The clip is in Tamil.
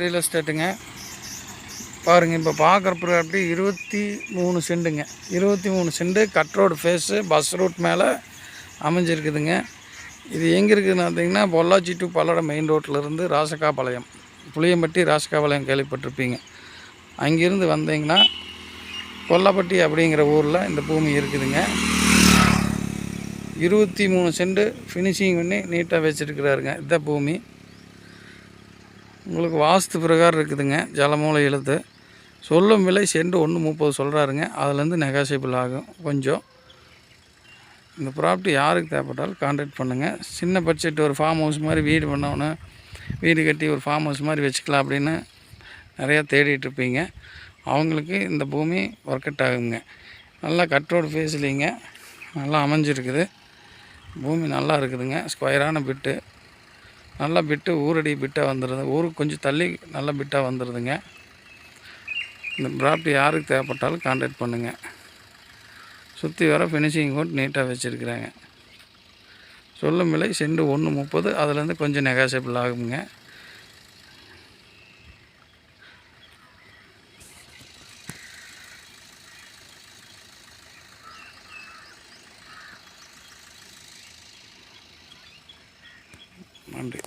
ரியல் எஸ்டேட்டுங்க பாருங்கள் இப்போ பார்க்குற ப்ராப்பர்ட்டி இருபத்தி மூணு செண்டுங்க. இருபத்தி மூணு cent cut road face bus route மேலே அமைஞ்சிருக்குதுங்க. இது எங்கே இருக்குதுன்னு பார்த்தீங்கன்னா பொள்ளாச்சி டு பல்லடம் மெயின் ரோட்டில் ராசகாபாளையம் புளியம்பட்டி ராசகாபாளையம் கேள்விப்பட்டிருப்பீங்க. அங்கேருந்து வந்தீங்கன்னா கொல்லப்பட்டி அப்படிங்கிற ஊரில் இந்த பூமி இருக்குதுங்க. இருபத்தி மூணு செண்டு ஃபினிஷிங் பண்ணி நீட்டாக வச்சுருக்கிறாருங்க இதான் பூமி. உங்களுக்கு வாஸ்து பிரகாரம் இருக்குதுங்க. ஜலமூல எழுத்து. சொல்லும் விலை சென்று ஒன்று முப்பது சொல்கிறாருங்க அதுலேருந்து நெகாசியபிள் ஆகும். கொஞ்சம். இந்த ப்ராப்பர்ட்டி யாருக்கு தேவைப்பட்டாலும் கான்டாக்ட் பண்ணுங்கள் சின்ன பட்ஜெட் ஒரு ஃபார்ம் ஹவுஸ் மாதிரி வீடு பண்ணணும் வீடு கட்டி ஒரு ஃபார்ம் ஹவுஸ் மாதிரி வச்சுக்கலாம் அப்படின்னு நிறையா தேடிட்டு இருப்பீங்க. அவங்களுக்கு இந்த பூமி ஒர்க் அவுட் ஆகுங்க. நல்லா கட்ரோடு ஃபேஸ்லிங்க நல்லா அமைஞ்சிருக்குது. பூமி நல்லா இருக்குதுங்க. ஸ்கொயரான பிட்டு நல்லா பிட்டு ஊரடி பிட்டாக வந்துடுது ஊருக்கு கொஞ்சம் தள்ளி நல்லா பிட்டாக வந்துடுதுங்க இந்த ப்ராப்பர்ட்டி யாருக்கு தேவைப்பட்டாலும் கான்டாக்ட் பண்ணுங்கள் சுற்றி வர ஃபினிஷிங் கோட் நீட்டாக வச்சுருக்குறாங்க. சொல்லும் விலை செண்டு ஒன்று முப்பது அதுலேருந்து கொஞ்சம் நெகாசபிள் ஆகுங்க. நன்றி.